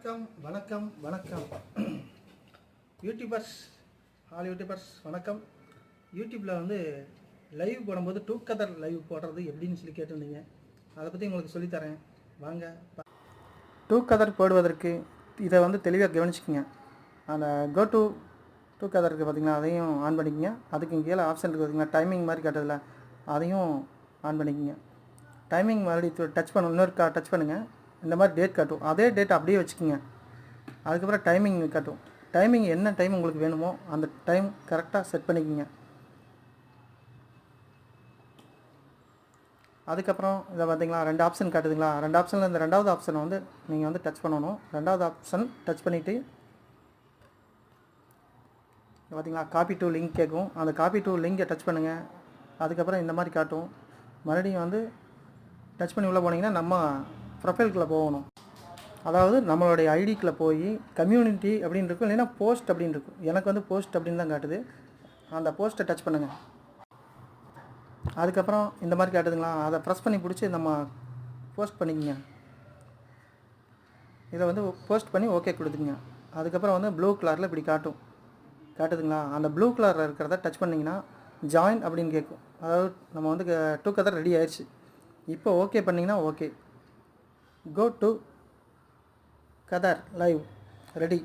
வணக்கம் வணக்கம் வணக்கம். யூடியூபர்ஸ் ஆல் யூடியூபர்ஸ் வணக்கம். யூடியூப்பில் வந்து லைவ் போடும்போது டூ கதர் லைவ் போடுறது எப்படின்னு சொல்லி கேட்டிருந்தீங்க. அதை பற்றி உங்களுக்கு சொல்லித்தரேன் வாங்க டூ கதர் போடுவதற்கு இதை வந்து தெளிவாக கவனிச்சிக்கோங்க. அந்த கோ டு டூ கதர் இருக்குது பார்த்தீங்களா அதையும் ஆன் பண்ணிக்கோங்க. அதுக்கு கீழே ஆப்ஷன் இருக்குது பார்த்தீங்களா டைமிங் மாதிரி காட்டுதில்ல அதையும் ஆன் பண்ணிக்கோங்க. டைமிங் மறுபடியும் டச் பண்ண இன்னொரு டச் பண்ணுங்கள் இந்த மாதிரி டேட் காட்டும். அதே டேட் அப்படியே வச்சுக்கோங்க. அதுக்கப்புறம் டைமிங் காட்டும். டைமிங் என்ன டைம் உங்களுக்கு வேணுமோ அந்த டைம் கரெக்டாக செட் பண்ணிக்கோங்க. அதுக்கப்புறம் இதை பார்த்தீங்களா? ரெண்டு ஆப்ஷன் காட்டுதுங்களா? ரெண்டு ஆப்ஷனில் இந்த ரெண்டாவது ஆப்ஷனை வந்து நீங்கள் வந்து டச் பண்ணணும். ரெண்டாவது ஆப்ஷன் டச் பண்ணிவிட்டு பார்த்தீங்களா? காப்பி டூ லிங்க் கேட்கும். அந்த காப்பி டூ லிங்கை டச் பண்ணுங்கள் அதுக்கப்புறம் இந்த மாதிரி காட்டும். மறுபடியும் வந்து டச் பண்ணி உள்ளே போனீங்கன்னா நம்ம ப்ரொஃபைல்குள்ளே போகணும். அதாவது நம்மளுடைய ஐடிக்குள்ளே போய் கம்யூனிட்டி அப்படின்னு இருக்கும் இல்லைன்னா போஸ்ட் அப்படின்னு இருக்கும். எனக்கு வந்து போஸ்ட் அப்படின்னு தான் காட்டுது. அந்த போஸ்ட்டை டச் பண்ணுங்கள் அதுக்கப்புறம் இந்த மாதிரி காட்டுதுங்களா? அதை ப்ரெஸ் பண்ணி பிடிச்சி நம்ம போஸ்ட் பண்ணிக்கங்க. இதை வந்து போஸ்ட் பண்ணி ஓகே கொடுத்துங்க அதுக்கப்புறம் வந்து ப்ளூ கலரில் இப்படி காட்டும். காட்டுதுங்களா? அந்த ப்ளூ கலரில் இருக்கிறத டச் பண்ணிங்கன்னா ஜாயின் அப்படின்னு கேட்கும். அதாவது நம்ம வந்து டூ கதர் ரெடி ஆயிடுச்சு. இப்போ ஓகே பண்ணிங்கன்னா ஓகே. கோ டு கதர் லைவ் ரெடி